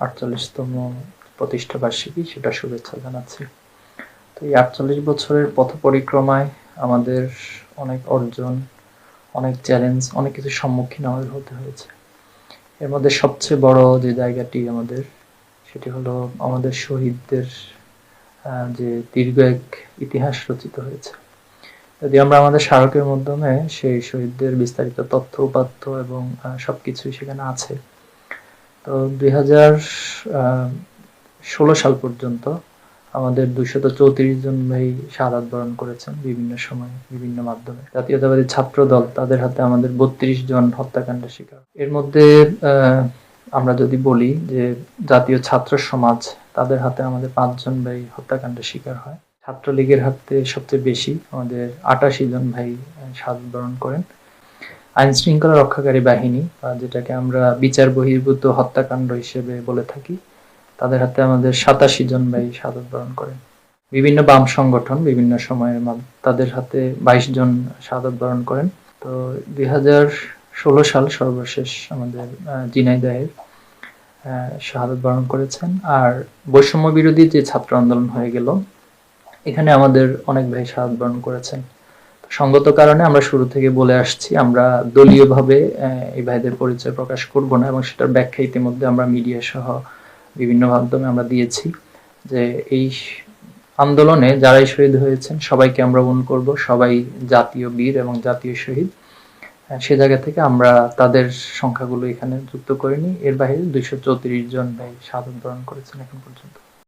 আটচল্লিশতম প্রতিষ্ঠা বার্ষিকী সেটা শুভেচ্ছা জানাচ্ছি। তো এই আটচল্লিশ বছরের পথ পরিক্রমায় আমাদের অনেক অর্জন অনেক চ্যালেঞ্জ অনেক কিছু সম্মুখীন আমাদের হতে হয়েছে। এর মধ্যে সবচেয়ে বড় যে জায়গাটি আমাদের সেটি হলো আমাদের শহীদদের যে দীর্ঘ এক ইতিহাস রচিত হয়েছে। যদি আমরা আমাদের স্মারকের মাধ্যমে সেই শহীদদের বিস্তারিত তথ্য উপাত্ত এবং আহ, সবকিছুই সেখানে আছে তো দুই ষোলো সাল পর্যন্ত আমাদের দুইশত চৌত্রিশ জন ভাই শাহাদ বরণ করেছেন বিভিন্ন সময়, বিভিন্ন মাধ্যমে। জাতীয়তাবাদী ছাত্র দল তাদের হাতে আমাদের বত্রিশ জন হত্যাকাণ্ডের শিকার। এর মধ্যে আমরা যদি বলি যে জাতীয় ছাত্র সমাজ তাদের হাতে আমাদের পাঁচজন ভাই হত্যাকাণ্ডের শিকার হয়। ছাত্রলীগের হাতে সবচেয়ে বেশি আমাদের আটাশি জন ভাই শাহাদ বরণ করেন। আইন শৃঙ্খলা রক্ষাকারী বাহিনী যেটাকে আমরা বিচার বহির্ভূত হত্যাকাণ্ড হিসেবে বলে থাকি তাদের হাতে আমাদের সাতাশি জন ভাই শাহাদত বরণ করেন। বিভিন্ন বাম সংগঠন বিভিন্ন সময়ের তাদের হাতে বাইশ জন শাহাদত বরণ করেন। তো দুই ষোলো সাল সর্বশেষ আমাদের আহ, শাহাদত বরণ করেছেন। আর বৈষম্য বিরোধী যে ছাত্র আন্দোলন হয়ে গেল এখানে আমাদের অনেক ভাই শাহাদত বরণ করেছেন। সঙ্গত কারণে আমরা শুরু থেকে বলে আসছি, আমরা দলীয়ভাবে এই ভাইদের পরিচয় প্রকাশ করব না এবং সেটার ব্যাখ্যা ইতিমধ্যে আমরা মিডিয়া সহ বিভিন্ন মাধ্যমে আমরা দিয়েছি যে এই আন্দোলনে যারাই শহীদ হয়েছেন সবাইকে আমরা মন করব, সবাই জাতীয় বীর এবং জাতীয় শহীদ। সে জায়গা থেকে আমরা তাদের সংখ্যাগুলো এখানে যুক্ত করিনি এর বাইরে দুইশো চৌত্রিশ জন ভাই সাধন করেছেন এখন পর্যন্ত।